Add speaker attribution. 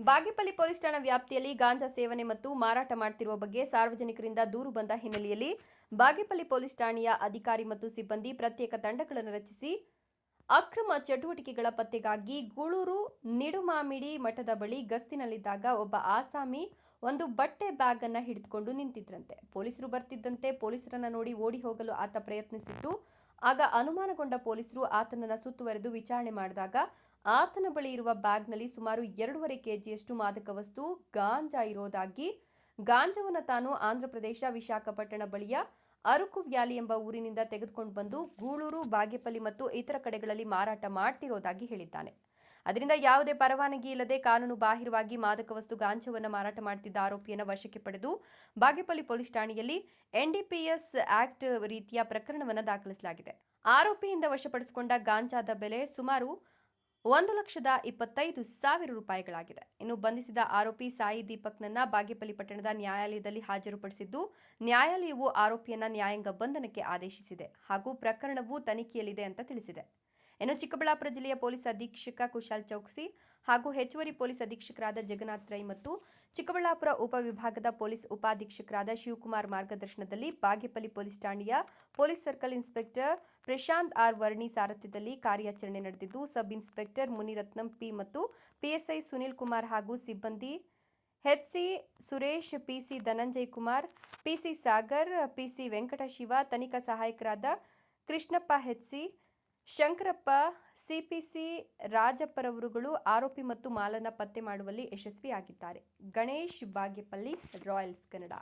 Speaker 1: Bagepalli police ಠಾಣಾ ವ್ಯಾಪ್ತಿಯಲ್ಲಿ ಗಾಂಜಾ ಸೇವನೆ ಮತ್ತು ಮಾರಾಟ ಮಾಡ್ತಿರುವ ಬಗ್ಗೆ ಸಾರ್ವಜನಿಕರಿಂದ ದೂರು ಬಂದ ಹಿನ್ನೆಲೆಯಲ್ಲಿ ಬಾಗೇಪಲ್ಲಿ ಪೊಲೀಸ್ ಠಾಣೆಯ ಅಧಿಕಾರಿ ಮತ್ತು ಸಿಬ್ಬಂದಿ ಪ್ರತ್ಯೇಕ ತಂಡಗಳನ್ನು ರಚಿಸಿ ಅಕ್ರಮ ಚಟುವಟಿಕೆಗಳ ಪತ್ತೆಗಾಗಿ ಗೂಳೂರು ನಿಡುಮಾಮಿಡಿ ಮಠದ ಬಳಿ ಗಸ್ತಿನಲ್ಲಿದ್ದಾಗ ಒಬ್ಬ ಆಸಾಮಿ ಒಂದು ಬಟ್ಟೆ ಬ್ಯಾಗ್ ಅನ್ನ ಹಿಡಿದುಕೊಂಡು ನಿಂತಿದ್ರಂತೆ. ಪೊಲೀಸರು ಬರ್ತಿದ್ದಂತೆ ಪೊಲೀಸರನ್ನ ನೋಡಿ ಓಡಿ ಹೋಗಲು ಆತ ಪ್ರಯತ್ನಿಸಿದ್ದು, ಆಗ ಅನುಮಾನಗೊಂಡ ಪೊಲೀಸರು ಆತನನ್ನ ಸುತ್ತುವರೆದು ವಿಚಾರಣೆ ಮಾಡಿದಾಗ ಆತನ ಬಳಿ ಇರುವ ಬ್ಯಾಗ್ನಲ್ಲಿ ಸುಮಾರು ಎರಡೂವರೆ ಕೆಜಿಯಷ್ಟು ಮಾದಕ ವಸ್ತು, ಗಾಂಜಾ ಇರೋದಾಗಿ. ಗಾಂಜಾವನ್ನು ತಾನು ಆಂಧ್ರಪ್ರದೇಶ ವಿಶಾಖಪಟ್ಟಣ ಬಳಿಯ ಅರುಕು ವ್ಯಾಲಿ ಎಂಬ ಊರಿನಿಂದ ತೆಗೆದುಕೊಂಡು ಬಂದು ಗೂಳೂರು, ಬಾಗೇಪಲ್ಲಿ ಮತ್ತು ಇತರ ಕಡೆಗಳಲ್ಲಿ ಮಾರಾಟ ಮಾಡ್ತಿರೋದಾಗಿ ಹೇಳಿದ್ದಾನೆ. ಅದರಿಂದ ಯಾವುದೇ ಪರವಾನಗಿ ಇಲ್ಲದೆ ಕಾನೂನು ಬಾಹಿರವಾಗಿ ಮಾದಕ ವಸ್ತು, ಗಾಂಜಾವನ್ನು ಮಾರಾಟ ಮಾಡುತ್ತಿದ್ದ ಆರೋಪಿಯನ್ನು ವಶಕ್ಕೆ ಪಡೆದು ಬಾಗೇಪಲ್ಲಿ ಪೊಲೀಸ್ ಠಾಣೆಯಲ್ಲಿ ಎನ್ಡಿಪಿಎಸ್ ಆಕ್ಟ್ ರೀತಿಯ ಪ್ರಕರಣವನ್ನು ದಾಖಲಿಸಲಾಗಿದೆ. ಆರೋಪಿಯಿಂದ ವಶಪಡಿಸಿಕೊಂಡ ಗಾಂಜಾದ ಬೆಲೆ ಸುಮಾರು ಒಂದು ಲಕ್ಷದ ಇಪ್ಪತ್ತೈದು ಸಾವಿರ ರೂಪಾಯಿಗಳಾಗಿದೆ. ಇನ್ನು ಬಂಧಿಸಿದ ಆರೋಪಿ ಸಾಯಿ ದೀಪಕ್ನನ್ನ ಬಾಗೇಪಲ್ಲಿ ಪಟ್ಟಣದ ನ್ಯಾಯಾಲಯದಲ್ಲಿ ಹಾಜರುಪಡಿಸಿದ್ದು, ನ್ಯಾಯಾಲಯವು ಆರೋಪಿಯನ್ನ ನ್ಯಾಯಾಂಗ ಬಂಧನಕ್ಕೆ ಆದೇಶಿಸಿದೆ ಹಾಗೂ ಪ್ರಕರಣವು ತನಿಖೆಯಲ್ಲಿದೆ ಅಂತ ತಿಳಿಸಿದೆ. ಇನ್ನು ಚಿಕ್ಕಬಳ್ಳಾಪುರ ಜಿಲ್ಲೆಯ ಪೊಲೀಸ್ ಅಧೀಕ್ಷಕ ಕುಶಾಲ್ ಚೌಕ್ಸಿ ಹಾಗೂ ಹೆಚ್ಚುವರಿ ಪೊಲೀಸ್ ಅಧೀಕ್ಷಕರಾದ ಜಗನ್ನಾಥ್ ರೈ ಮತ್ತು ಚಿಕ್ಕಬಳ್ಳಾಪುರ ಉಪವಿಭಾಗದ ಪೊಲೀಸ್ ಉಪಾಧೀಕ್ಷಕರಾದ ಶಿವಕುಮಾರ್ ಮಾರ್ಗದರ್ಶನದಲ್ಲಿ ಬಾಗೇಪಲ್ಲಿ ಪೊಲೀಸ್ ಠಾಣೆಯ police circle inspector Prashanth R Varni ಸಾರಥ್ಯದಲ್ಲಿ ಕಾರ್ಯಾಚರಣೆ ನಡೆದಿದ್ದು, ಸಬ್ ಇನ್ಸ್ಪೆಕ್ಟರ್ ಮುನಿರತ್ನಂ ಪಿ ಮತ್ತು ಪಿಎಸ್ಐ ಸುನಿಲ್ ಕುಮಾರ್ ಹಾಗೂ ಸಿಬ್ಬಂದಿ HC Suresh PC Dhananjay Kumar PC Sagar PC Venkatashiva, ತನಿಖಾ ಸಹಾಯಕರಾದ ಕೃಷ್ಣಪ್ಪ ಹೆಚ್ಸಿ ಶಂಕರಪ್ಪ ಸಿಪಿಸಿ ರಾಜಪ್ಪರವರುಗಳು ಆರೋಪಿ ಮತ್ತು ಮಾಲನ್ನ ಪತ್ತೆ ಮಾಡುವಲ್ಲಿ ಯಶಸ್ವಿಯಾಗಿದ್ದಾರೆ. ಗಣೇಶ್ ಬಾಗೇಪಲ್ಲಿ ರಾಯಲ್ಸ್ ಕನ್ನಡ.